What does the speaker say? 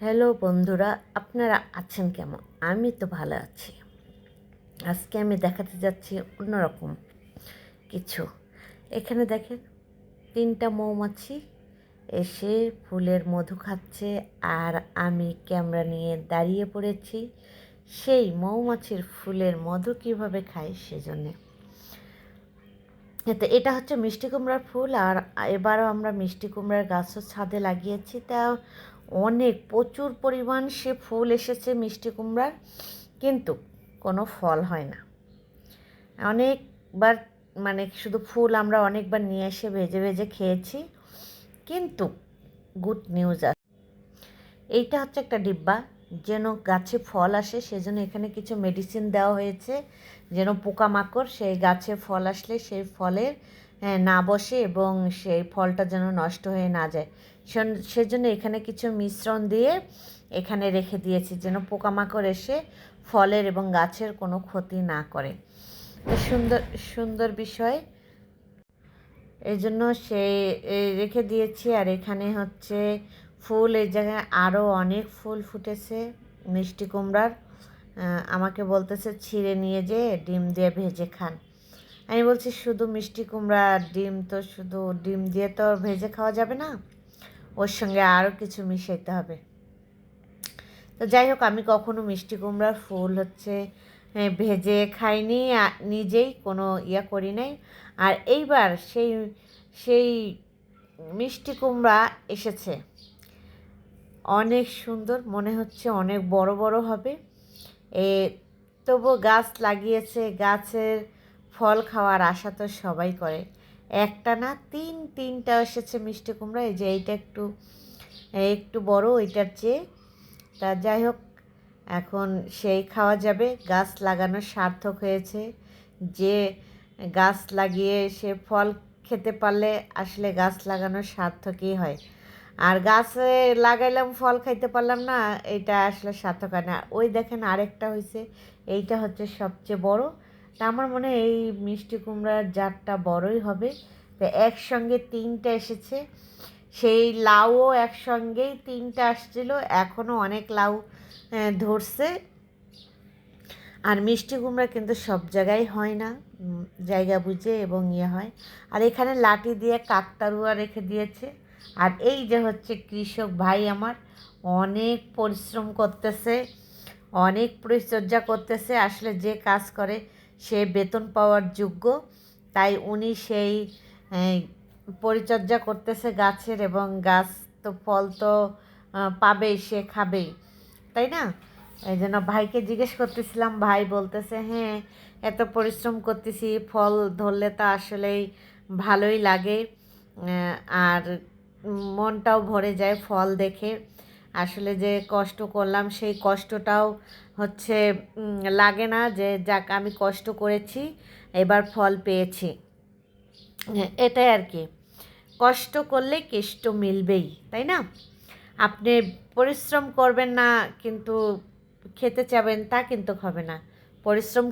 Hello বন্ধুরা, আপনারা আছেন কেমন? আমি তো ভালো আছি। আজকে আমি দেখাতে যাচ্ছি অন্যরকম কিছু। এখানে দেখেন, তিনটা মৌমাছি এসে ফুলের মধু খাচ্ছে আর আমি ক্যামেরা নিয়ে দাঁড়িয়ে পড়েছি। সেই মৌমাছির ফুলের মধু কীভাবে খায় সেজন্যে। তো এটা হচ্ছে মিষ্টি কুমড়ার ফুল, আর এবারও আমরা মিষ্টি কুমড়ার গাছও ছাদে লাগিয়েছি। তা অনেক, প্রচুর পরিমাণ সে ফুল এসেছে মিষ্টি কুমড়ার, কিন্তু কোনো ফল হয় না। অনেকবার মানে শুধু ফুল আমরা অনেকবার নিয়ে এসে ভেজে ভেজে খেয়েছি, কিন্তু গুড নিউজ আছে। এইটা হচ্ছে একটা ডিব্বা। যেন গাছে ফল আসে সেজন্য এখানে কিছু মেডিসিন দেওয়া হয়েছে যেন পোকামাকড় সেই গাছে ফল আসলে সেই ফলের হ্যাঁ, না বসে এবং সেই ফলটা যেন নষ্ট হয়ে না যায়। সেজন্য এখানে কিছু মিশ্রণ দিয়ে এখানে রেখে দিয়েছি যেন পোকামাকড় এসে ফলের এবং গাছের কোনো ক্ষতি না করে। সুন্দর সুন্দর বিষয়। এই জন্য সে রেখে দিয়েছি আর এখানে হচ্ছে ফুল, এই জায়গায় আরও অনেক ফুল ফুটেছে। মিষ্টি কুমড়ার আমাকে বলতেছে, ছিঁড়ে নিয়ে যেয়ে ডিম দিয়ে ভেজে খান। আমি বলছি, শুধু মিষ্টি কুমড়া ডিম তো, শুধু ডিম দিয়ে তো ভেজে খাওয়া যাবে না, ওর সঙ্গে আরও কিছু মিশাইতে হবে। তো যাই হোক, আমি কখনো মিষ্টি কুমড়ার ফুল হচ্ছে ভেজে খাইনি নিজেই কোনো ইয়া করি নাই। আর এইবার সেই সেই মিষ্টি কুমড়া এসেছে। অনেক সুন্দর, মনে হচ্ছে অনেক বড় বড় হবে। এ তবু গাছ লাগিয়েছে, গাছের ফল খাওয়ার আশা তো সবাই করে। একটা না তিন, তিনটা এসেছে মিষ্টি কুমড়া, এই যে এইটা একটু একটু বড়, ওইটার চেয়ে। তা যাই হোক, এখন সেই খাওয়া যাবে। গাছ লাগানো সার্থক হয়েছে। যে গাছ লাগিয়ে সে ফল খেতে পারলে আসলে গাছ লাগানো সার্থকই হয়। আর গাছে লাগাইলাম, ফল খাইতে পারলাম না, এটা আসলে সার্থক হয় না। ওই দেখেন আরেকটা হয়েছে এইটা হচ্ছে সবচেয়ে বড়। তা আমার মনে হয় এই মিষ্টি কুমড়ার জাতটা বড়ই হবে। তো একসঙ্গে তিনটা এসেছে, সেই লাউও একসঙ্গেই তিনটা আসছিল এখনও অনেক লাউ ধরছে। আর মিষ্টি কুমড়া কিন্তু সব জায়গায় হয় না জায়গা বুঝে এবং ইয়ে হয়। আর এখানে লাঠি দিয়ে কাকতারুয়া রেখে দিয়েছে। আর এই যে হচ্ছে কৃষক ভাই আমার, অনেক পরিশ্রম করতেছে, অনেক পরিচর্যা করতেছে, আসলে যে কাজ করে সে বেতন পাওয়ার যোগ্য। তাই উনি সেই পরিচর্যা করতেছে গাছের এবং গাছ তো ফল তো পাবেই, সে খাবেই। তাই না? এই জন্য ভাইকে জিজ্ঞেস করতেছিলাম, ভাই বলতেছে হ্যাঁ এত পরিশ্রম করতেছি, ফল ধরলে তো আসলেই ভালোই লাগে। আর মনটাও ভরে যায় ফল দেখে। আসলে যে কষ্ট করলাম, সেই কষ্টটাও হচ্ছে লাগে না যে যাক আমি কষ্ট করেছি, এবার ফল পেয়েছি। এটাই আর কি। কষ্ট করলে কেষ্ট মিলবেই, তাই না? আপনি পরিশ্রম করবেন না, কিন্তু খেতে চাবেন তা কিন্তু হবে না। পরিশ্রম